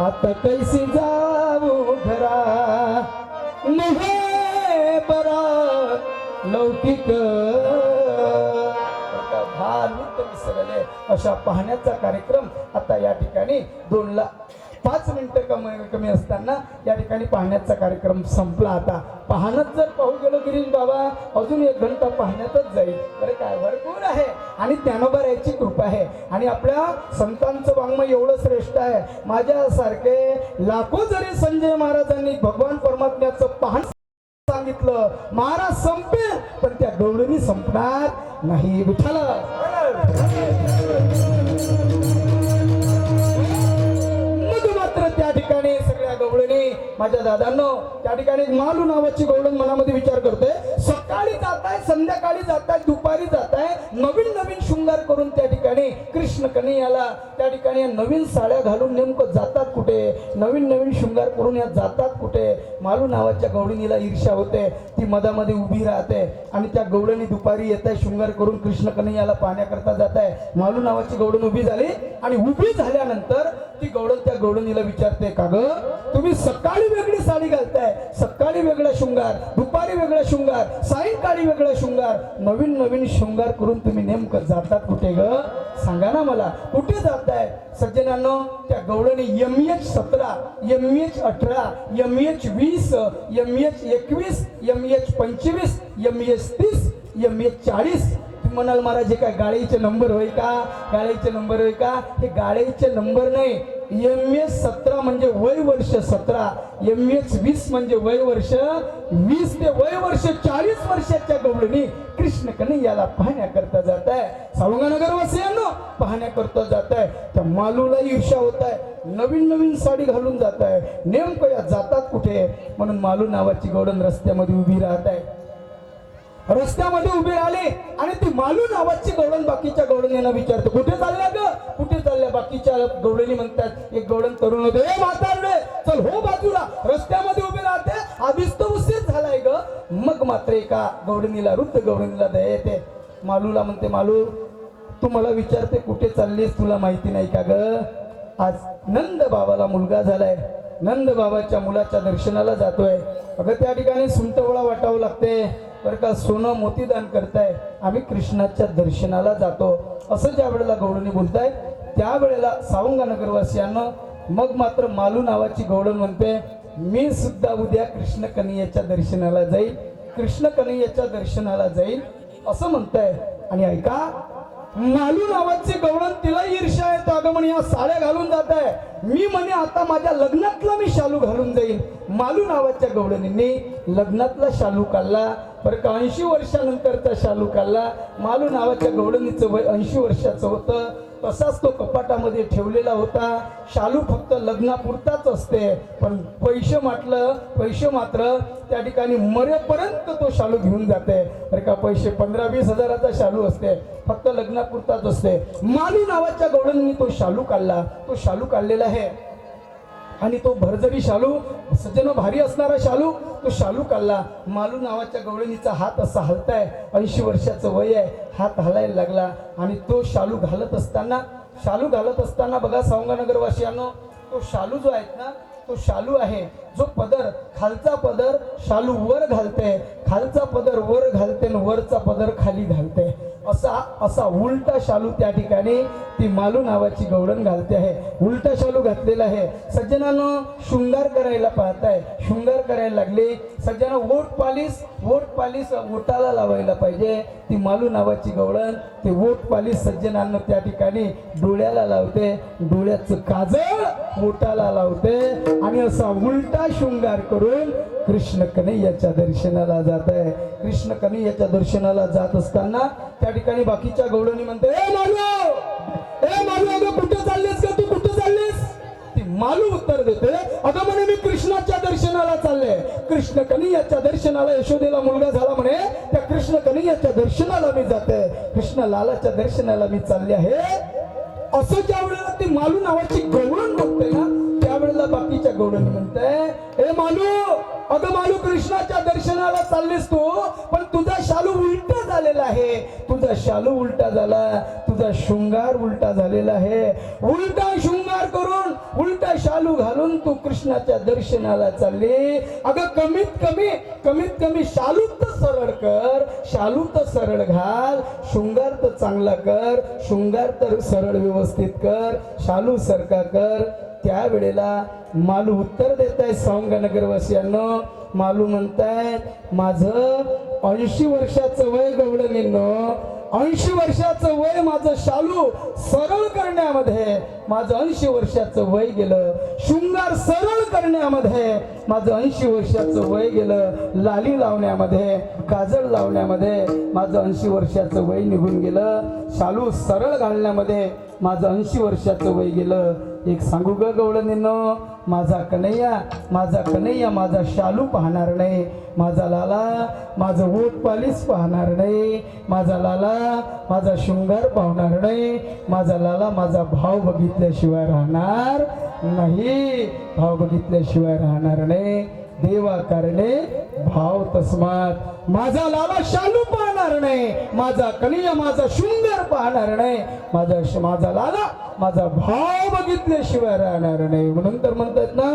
आता कैसी जाऊ घरा? नव्हे बरा लौकिक धार्मिक अशा पाहण्याचा कार्यक्रम आता या ठिकाणी दोन ला पाच मिनिटं कमी कमी असताना या ठिकाणी पाहण्याचा कार्यक्रम संपला. आता पाहण्यात जर पाहू गेलो गिरीन बाबा अजून एक घंटा पाहण्यातच जाईल. आणि ज्ञानोबा याची कृपा आहे. आणि आपल्या संतांचं वाङ्मय एवढं श्रेष्ठ आहे. माझ्यासारखे लाखो जरी संजय महाराजांनी भगवान परमात्म्याचं पाहण सांगितलं महाराज संपेल पण त्या गवळणी संपणार नाही. विठाला गवळणी माझ्या दादांनो त्या ठिकाणी मालू नावाची गवळण मनामध्ये विचार करते सकाळी जाताय संध्याकाळी जाताय दुपारी जाताय नवीन नवीन शृंगार करून त्या ठिकाणी कृष्ण कन्हैयाला त्या ठिकाणी या नवीन साड्या घालून नेमकं जातात कुठे? नवीन नवीन शृंगार करून या जातात कुठे? मालू नावाच्या गवळणीला ईर्ष्या होते. ती मधामध्ये उभी राहते आणि त्या गवळणी दुपारी येत आहे शृंगार करून कृष्ण कन्हैयाला पाहण्याकरता जात आहे मालू नावाची गवळण उभी झाली आणि उभी झाल्यानंतर ती गवळण त्या गवळणीला विचारते का ग तुम्ही सकाळी वेगळी साडी घालताय. सकाळी वेगळा शृंगार दुपारी वेगळा शृंगार सायंकाळी वेगळा शृंगार. नवीन नवीन शृंगार करून तुम्ही नेमकं जातात कुठे ग? सांगा ना मला. कुठे जाताय? सज्जनांनो त्या गवळणी एम एच सतरा एम एच अठरा एम एच वीस एम एच एकवीस एम एच पंचवीस एम एच तीस एम एच चाळीस. म्हणाल महाराज हे काय गाडीचे नंबर होय का? गाडीचे नंबर होय का? हे गाडीचे नंबर नाही. एम एस सतरा म्हणजे वय वर्ष सतरा एम एस वीस म्हणजे वय वर्ष वीस ते वय वर्ष चाळीस वर्षाच्या गवळणी कृष्ण कन्हैयाला पाहण्याकरता जात आहे सावंगानगर वासियांनो पाहण्याकरता जात आहे त्या मालूला ईर्षा होत आहे नवीन नवीन साडी घालून जात आहे नेमकं या जातात कुठे? म्हणून मालू नावाची गवडण रस्त्यामध्ये उभी राहत आहे. रस्त्यामध्ये उभे राहिले आणि ती मालू नावाची गवळण बाकीच्या गवळणीला विचारते कुठे चालल्या ग? कुठे चालल्या? बाकीच्या गवळणी म्हणतात एक गवळण तरुण होते. हे म्हातारे चल हो बाजूला रस्त्यामध्ये उभे राहते आधीच तो उशीर झालाय ग. मग मात्र एका गवळणीला वृद्ध गवळणीला दया येते. मालूला म्हणते मालू तू मला विचारते कुठे चाललीस? तुला माहिती नाही का ग? आज नंद बाबाला मुलगा झालाय. नंद बाबाच्या मुलाच्या दर्शनाला जातोय. अगं त्या ठिकाणी सुंटवळा वाटावं लागते. बरं का सोनं मोतीदान करताय. आम्ही कृष्णाच्या दर्शनाला जातो. असं ज्या वेळेला गौडणी बोलताय त्यावेळेला सावंगानगरवासियांना मग मात्र मालू नावाची गौडण म्हणते मी सुद्धा उद्या कृष्ण कन्हैयाच्या दर्शनाला जाईल कृष्ण कन्हैयाच्या दर्शनाला जाईल असं म्हणतंय आणि ऐका मालू नावाचे गवळण तिला ईर्ष्या येतो. अगं म्हणे या साड्या घालून जात आहे. मी म्हणे आता माझ्या लग्नातला मी शालू घालून जाईल मालू नावाच्या गवळणीने लग्नातला शालू काढला. बरं का ऐंशी वर्षानंतरचा शालू काढला. मालू नावाच्या गवळणीचं वय ऐंशी वर्षाचं होतं. तसाच तो कपाटामध्ये ठेवलेला होता. शालू फक्त लग्नापुरताच असते. पण पैसे म्हटलं पैसे मात्र त्या ठिकाणी मरेपर्यंत तो शालू घेऊन जाते. अरे का पैसे पंधरा वीस हजाराचा शालू असते. फक्त लग्नापुरताच असते. मालू नावाच्या गवळणीने तो शालू काढला. तो शालू काढलेला आहे. आणि तो भरजरी शालू सज्जन भारी असणारा शालू तो शालू काढला. मालू नावाच्या गवळणीचा हात असा हलताय ऐंशी वर्षाचं वय आहे हात हलायला लागला. आणि तो शालू घालत असताना शालू घालत असताना बघा सावंगानगरवासियांनो तो शालू जो आहेत ना तो शालू आहे. जो पदर खालचा पदर शालू वर घालते खालचा पदर वर घालते आणि वरचा पदर खाली घालते असा असा उलटा शालू त्या ठिकाणी ती मालू नावाची गवळण घालते आहे. उलटा शालू घातलेला आहे. सज्जनानं शृंगार करायला पाहताय. शृंगार करायला लागले. सज्जनं वोट पालिस वोट पालिस ओटाला लावायला पाहिजे. ती मालू नावाची गवळण ते वोट पालिस सज्जनानं त्या ठिकाणी डोळ्याला लावते. डोळ्याचं काजळ मोठाला लावते आणि असा उलटा शृंगार करून कृष्ण कन्हैयाच्या दर्शनाला जात आहे कृष्ण कन्हैयाच्या दर्शनाला जात असताना त्या ठिकाणी बाकीच्या गौडणी म्हणते ए मालू ए मालू अगं कुठे चाललीस का तू कुठे चाललीस? ती मालू उत्तर देते अगं म्हणे मी कृष्णाच्या दर्शनाला चालले. कृष्ण कन्हैयाच्या दर्शनाला यशोदेला मुलगा झाला म्हणे त्या कृष्ण कन्हैयाच्या दर्शनाला मी जाते. कृष्ण लालाच्या दर्शनाला मी चालले आहे. असं ज्या वेळेला ती मालू नावाची कृष्णाच्या दर्शनाला चाललीस तू पण तुझा शालू उलटा झालेला आहे. तुझा शालू उलटा झाला तुझा शृंगार उलटा झालेला आहे. उलटा शृंगार करून उलटा शालू घालून तू कृष्णाच्या दर्शनाला चालली. अगं कमीत कमी कमीत कमी शालू तर सरळ कर शालू तर सरळ घाल शृंगार तर चांगला कर शृंगार तर सरळ व्यवस्थित कर शालू सरका कर. त्यावेळेला मालू उत्तर देत आहे सौंगनगरवासियांना मालू म्हणतायत माझं ऐंशी वर्षाचं वय गवळणींनो ऐंशी वर्षाचं वय माझं शालू सरळ करण्यामध्ये. माझं ऐंशी वर्षाचं वय गेलं शृंगार सरळ करण्यामध्ये. माझं ऐंशी वर्षाचं वय गेलं लाली लावण्यामध्ये काजळ लावण्यामध्ये. माझं ऐंशी वर्षाचं वय निघून गेलं शालू सरळ घालण्यामध्ये. माझं ऐंशी वर्षाचं वय गेलं एक सांगू ग गवळणींनो? माझा कन्हैया माझा कन्हैया माझा शालू पाहणार नाही. माझा लाला माझं ओट पालीस पाहणार नाही. माझा लाला माझा शृंगार पाहणार नाही. माझा लाला माझा भाव बघितल्याशिवाय राहणार नाही. भाव बघितल्याशिवाय राहणार नाही. देवा करणे भाव तस्मात. माझा लाला शालू पाहणार नाही माझा कनिया माझा सुंदर पाहणार नाही माझा माझा लाला माझा भाव बघितल्याशिवाय राहणार नाही. म्हणून तर म्हणतात ना